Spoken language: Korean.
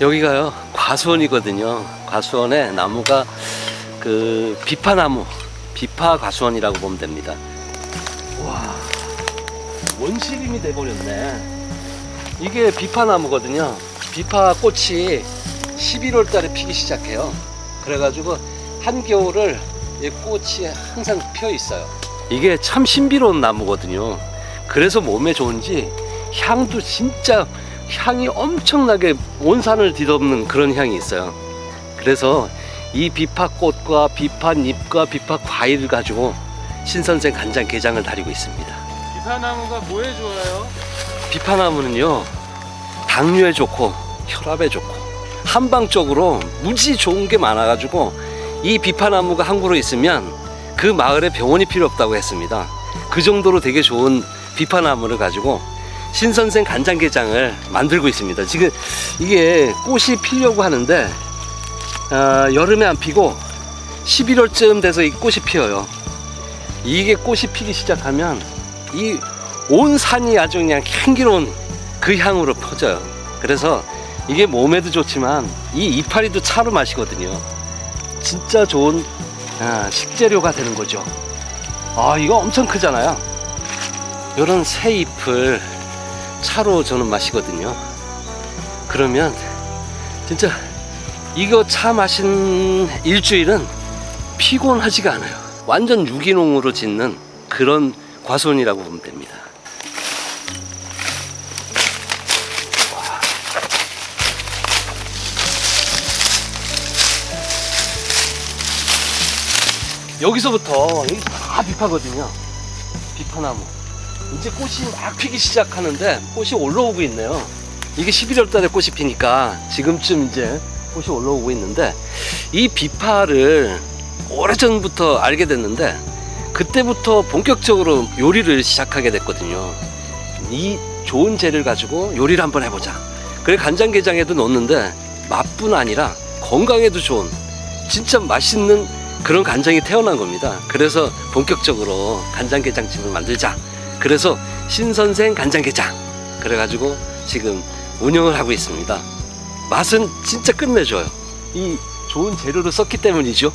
여기가요 과수원이거든요. 과수원에 나무가 그 비파나무, 비파 과수원이라고 보면 됩니다. 와 원시림이 돼버렸네. 이게 비파나무거든요. 비파 꽃이 11월 달에 피기 시작해요. 그래가지고 한겨울을 이 꽃이 항상 피어 있어요. 이게 참 신비로운 나무거든요. 그래서 몸에 좋은지 향도 진짜 향이 엄청나게 온 산을 뒤덮는 그런 향이 있어요. 그래서 이 비파꽃과 비파잎과 비파 과일을 가지고 신선생 간장 게장을 다리고 있습니다. 비파나무가 뭐에 좋아요? 비파나무는요 당뇨에 좋고 혈압에 좋고 한방적으로 무지 좋은 게 많아가지고 이 비파나무가 한 그루 있으면 그 마을에 병원이 필요 없다고 했습니다. 그 정도로 되게 좋은 비파나무를 가지고 신선생 간장게장을 만들고 있습니다. 지금 이게 꽃이 피려고 하는데 어, 여름에 안 피고 11월쯤 돼서 이 꽃이 피어요. 이게 꽃이 피기 시작하면 이 온 산이 아주 그냥 향기로운 그 향으로 퍼져요. 그래서 이게 몸에도 좋지만 이 이파리도 차로 마시거든요. 진짜 좋은 아, 식재료가 되는 거죠. 아 이거 엄청 크잖아요. 이런 새 잎을 차로 저는 마시거든요. 그러면 진짜 이거 차 마신 일주일은 피곤하지가 않아요. 완전 유기농으로 짓는 그런 과수원이라고 보면 됩니다. 여기서부터 여기 다 비파거든요. 비파나무. 이제 꽃이 막 피기 시작하는데 꽃이 올라오고 있네요. 이게 11월 달에 꽃이 피니까 지금쯤 이제 꽃이 올라오고 있는데 이 비파를 오래전부터 알게 됐는데 그때부터 본격적으로 요리를 시작하게 됐거든요. 이 좋은 재를 가지고 요리를 한번 해보자. 그래 간장게장에도 넣었는데 맛뿐 아니라 건강에도 좋은 진짜 맛있는 그런 간장이 태어난 겁니다. 그래서 본격적으로 간장게장집을 만들자. 그래서 신선생 간장게장. 그래가지고 지금 운영을 하고 있습니다. 맛은 진짜 끝내줘요. 이 좋은 재료를 썼기 때문이죠.